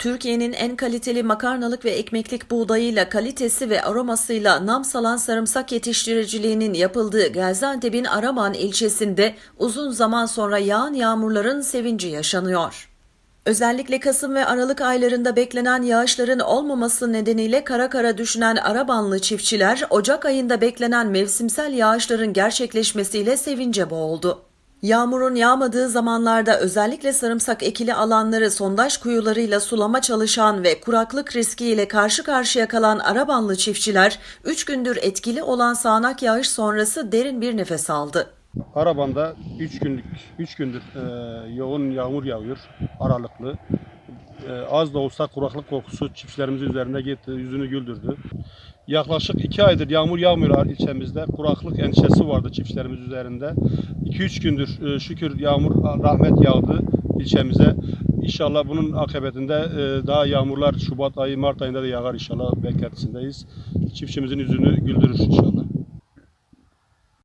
Türkiye'nin en kaliteli makarnalık ve ekmeklik buğdayıyla kalitesi ve aromasıyla nam salan sarımsak yetiştiriciliğinin yapıldığı Gaziantep'in Araman ilçesinde uzun zaman sonra yağan yağmurların sevinci yaşanıyor. Özellikle Kasım ve Aralık aylarında beklenen yağışların olmaması nedeniyle kara kara düşünen Arabanlı çiftçiler Ocak ayında beklenen mevsimsel yağışların gerçekleşmesiyle sevince boğuldu. Yağmurun yağmadığı zamanlarda özellikle sarımsak ekili alanları sondaj kuyularıyla sulama çalışan ve kuraklık riskiyle karşı karşıya kalan Arabanlı çiftçiler 3 gündür etkili olan sağanak yağış sonrası derin bir nefes aldı. Araban'da 3 günlük 3 gündür e, yoğun yağmur yağıyor aralıklı. E, az da olsa kuraklık kokusu çiftçilerimizin üzerinde gitti, yüzünü güldürdü. Yaklaşık 2 aydır yağmur yağmıyor ilçemizde. Kuraklık endişesi vardı çiftçilerimiz üzerinde. 2-3 gündür e, şükür yağmur rahmet yağdı ilçemize. İnşallah bunun akıbetinde e, daha yağmurlar Şubat ayı, Mart ayında da yağar inşallah beklentisindeyiz. Çiftçimizin yüzünü güldürür inşallah.